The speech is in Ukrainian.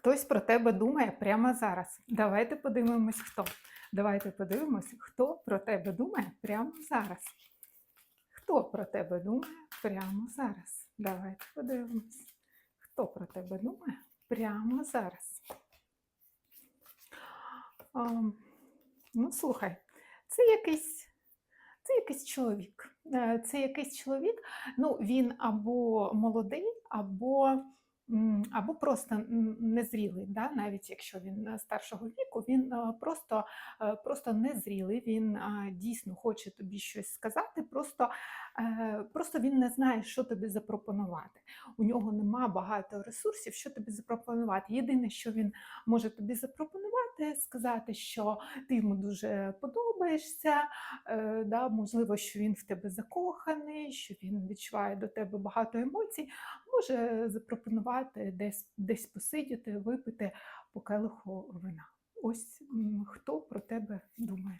Хтось про тебе думає прямо зараз. Давайте подивимось, хто. Давайте подивимось, хто про тебе думає прямо зараз. Хто про тебе думає прямо зараз? Давайте подивимось. Хто про тебе думає прямо зараз? Ам, ну, слухай, це якийсь, це якийсь чоловік. Е, Це якийсь чоловік, ну, він або молодий, або, або просто незрілий. Да? Навіть якщо він е, старшого віку, він е, просто, е, просто незрілий, він дійсно хоче тобі щось сказати, просто, просто він не знає, що тобі запропонувати. У нього нема багато ресурсів, що тобі запропонувати. Єдине, що він може тобі запропонувати, сказати, що ти йому дуже подобаєшся, е, да, можливо, що він в тебе закоханий, що він відчуває до тебе багато емоцій, може запропонувати десь, десь посидіти, випити по келиху вина. Ось хто про тебе думає.